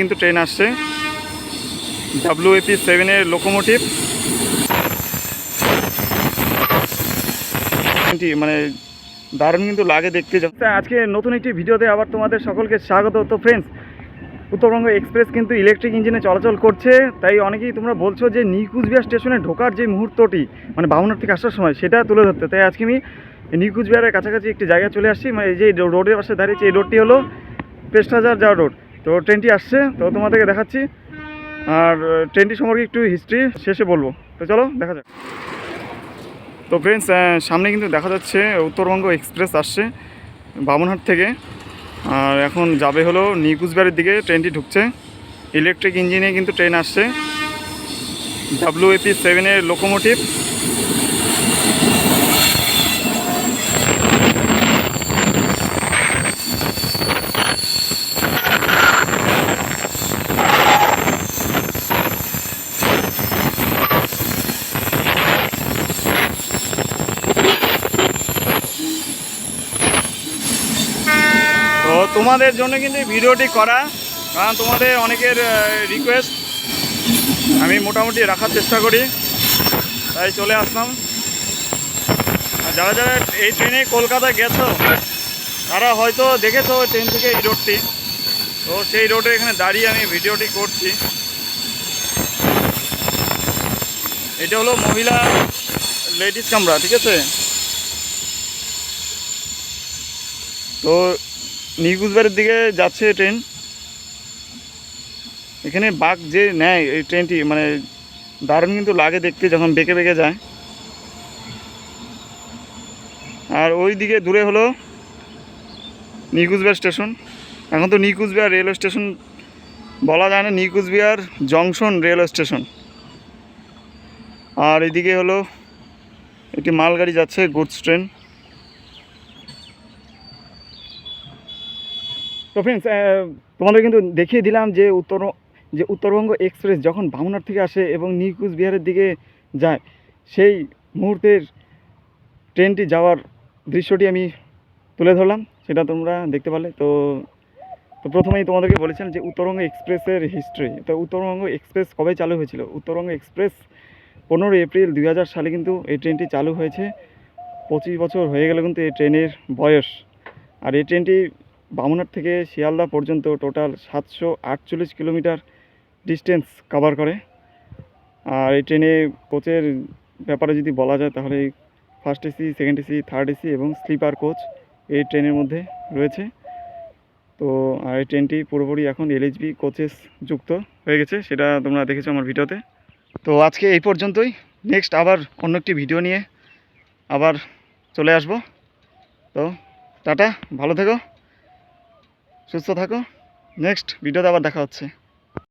কিন্তু ট্রেন আসছে। ডাব্লিউএপি সেভেনের লোকোমোটিভ মানে দারুণ কিন্তু লাগে দেখতে আজকে নতুন একটি ভিডিওতে আবার তোমাদের সকলকে স্বাগত। তো ফ্রেন্ডস উত্তরবঙ্গ এক্সপ্রেস কিন্তু ইলেকট্রিক ইঞ্জিনে চলাচল করছে। তাই অনেকেই তোমরা বলছো যে নিউ কুচবিহার স্টেশনে ঢোকার যে মুহূর্তটি মানে বাউনার থেকে আসার সময়, সেটা তুলে ধরতে। তাই আজকে আমি নিউ কুচবিহারের কাছাকাছি একটি জায়গায় চলে আসছি। মানে এই যে রোডের পাশে দাঁড়িয়েছে, এই রোডটি হলো পেস্টাজার যাওয়ার রোড তো ট্রেনটি আসছে, তো তোমাদেরকে দেখাচ্ছি। আর ট্রেনটি সম্পর্কে একটু হিস্ট্রি শেষে বলব। তো চলো, দেখা যাক। তো ফ্রেন্ডস সামনে কিন্তু দেখা যাচ্ছে উত্তরবঙ্গ এক্সপ্রেস আসছে বামনহাট থেকে। আর এখন যাবে হলো নিউ কুচবিহারের দিকে ট্রেনটি ঢুকছে। ইলেকট্রিক ইঞ্জিনে কিন্তু ট্রেন আসছে। ডাব্লিউএপি সেভেনের লোকোমোটিভ তো তোমাদের জন্য কিন্তু ভিডিওটি করা, কারণ তোমাদের অনেকের রিকোয়েস্ট আমি মোটামুটি রাখার চেষ্টা করি। তাই চলে আসলাম। আর যারা যারা এই ট্রেনে কলকাতায় গেছো, তারা হয়তো দেখেছ ট্রেন থেকে এই রোডটি। তো সেই রোডে এখানে দাঁড়িয়ে আমি ভিডিওটি করছি। এটা হলো মহিলা লেডিস কামরা, ঠিক আছে? তো নিউ দিকে যাচ্ছে ট্রেন এখানে বাঘ যে নেয় এই ট্রেনটি মানে দারুণ কিন্তু লাগে দেখতে যখন বেঁকে বেঁকে যায়। আর ওই দিকে দূরে হলো নিউ কুচবিহার স্টেশন। এখন তো নিউ কুচবিহার রেলওয়ে স্টেশন বলা যায় না new Coochbehar junction railway station. আর এদিকে হলো একটি মালগাড়ি যাচ্ছে গুডস ট্রেন তো ফ্রেন্ডস তোমাদের কিন্তু দেখিয়ে দিলাম যে উত্তর, যে উত্তরবঙ্গ এক্সপ্রেস যখন বামুনার থেকে আসে এবং নিউ কুচবিহারের দিকে যায়, সেই মুহূর্তের ট্রেনটি যাওয়ার দৃশ্যটি আমি তুলে ধরলাম। সেটা তোমরা দেখতে পারলে। তো তো প্রথমেই তোমাদেরকে বলেছিলাম যে উত্তরবঙ্গ এক্সপ্রেসের হিস্ট্রি তো উত্তরবঙ্গ এক্সপ্রেস কবে চালু হয়েছিল? উত্তরবঙ্গ এক্সপ্রেস পনেরোই এপ্রিল দুই হাজার সালে কিন্তু এই ট্রেনটি চালু হয়েছে। পঁচিশ বছর হয়ে গেল কিন্তু এই ট্রেনের বয়স। আর এই ট্রেনটি বামুনহাট থেকে শিয়ালদা পর্যন্ত টোটাল সাতশো আটচল্লিশ কিলোমিটার ডিস্টেন্স কভার করে। আর এই ট্রেনে কোচের ব্যাপারে যদি বলা যায় তাহলে first AC second AC third AC এবং স্লিপার কোচ এই ট্রেনের মধ্যে রয়েছে। তো, আর এই ট্রেনটি পুরোপুরি এখন এলএইচবি কোচেস যুক্ত হয়ে গেছে, সেটা তোমরা দেখেছ আমার ভিডিওতে। তো, আজকে এই পর্যন্তই। নেক্সট আবার অন্য একটি ভিডিও নিয়ে আবার চলে আসব। তো, টাটা, ভালো থেকো। সুস্থ থাকো। নেক্সট ভিডিওতে আবার দেখা হচ্ছে।